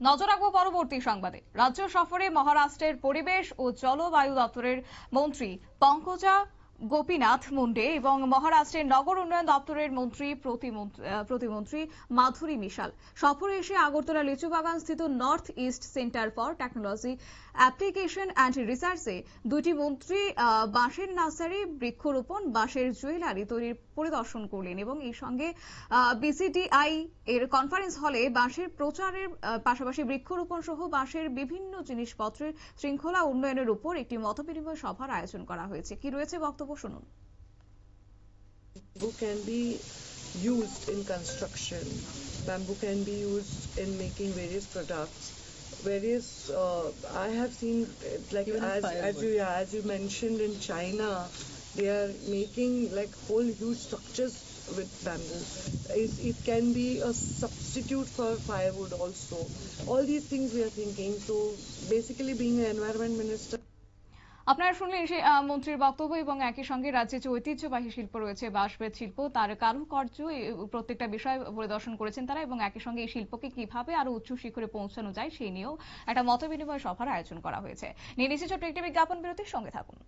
নজর রাখব পরবর্তী সংবাদে। রাজ্য সফরে মহারাষ্ট্রের পরিবেশ ও জলবায়ু দপ্তরের মন্ত্রী পঙ্কজা গোপীনাথ মুন্ডে এবং মহারাষ্ট্রের নগর উন্নয়ন দপ্তরের মন্ত্রী প্রতিমন্ত্রী মাধুরী মিশাল। সফরে এসে আগরতলা লিচু বাগান স্থিত north east centre for technology application and রিসার্চে দুটি মন্ত্রী বাঁশের নার্সারি, বৃক্ষরোপণ, বাঁশের জুয়েলারি তৈরির পরিদর্শন করলেন এবং এই সঙ্গে বিসিডিআই এর কনফারেন্স হলে বাঁশের প্রচারের পাশাপাশি বৃক্ষরোপণ সহ বাঁশের বিভিন্ন জিনিসপত্রের শৃঙ্খলা উন্নয়নের উপর একটি মতবিনিময় সভার আয়োজন করা হয়েছে। কি রয়েছে বক্তব্য? শুনুন Bamboo can be used in construction. Bamboo can be used in making various products. Various, uh, I have seen, uh, like Even as, as firewood. you yeah, as you mentioned in China, they are making like whole huge structures with bamboo. It, it can be a substitute for firewood also. All these things we are thinking. So basically, being an environment minister. আপনারা শুনলেন সে মন্ত্রীর বক্তব্য এবং একই সঙ্গে রাজ্যে যে ঐতিহ্যবাহী শিল্প রয়েছে, বাঁশবেত শিল্প, তার কারুকার্য প্রত্যেকটা বিষয় পরিদর্শন করেছেন তারা এবং একই সঙ্গে এই শিল্পকে কীভাবে আরও উচ্চ শিখরে পৌঁছানো যায় সেই নিয়েও একটা মতবিনিময় সভার আয়োজন করা হয়েছে। নিয়ে নিচ্ছে ছোট্ট একটি বিজ্ঞাপন বিরতির সঙ্গে থাকুন।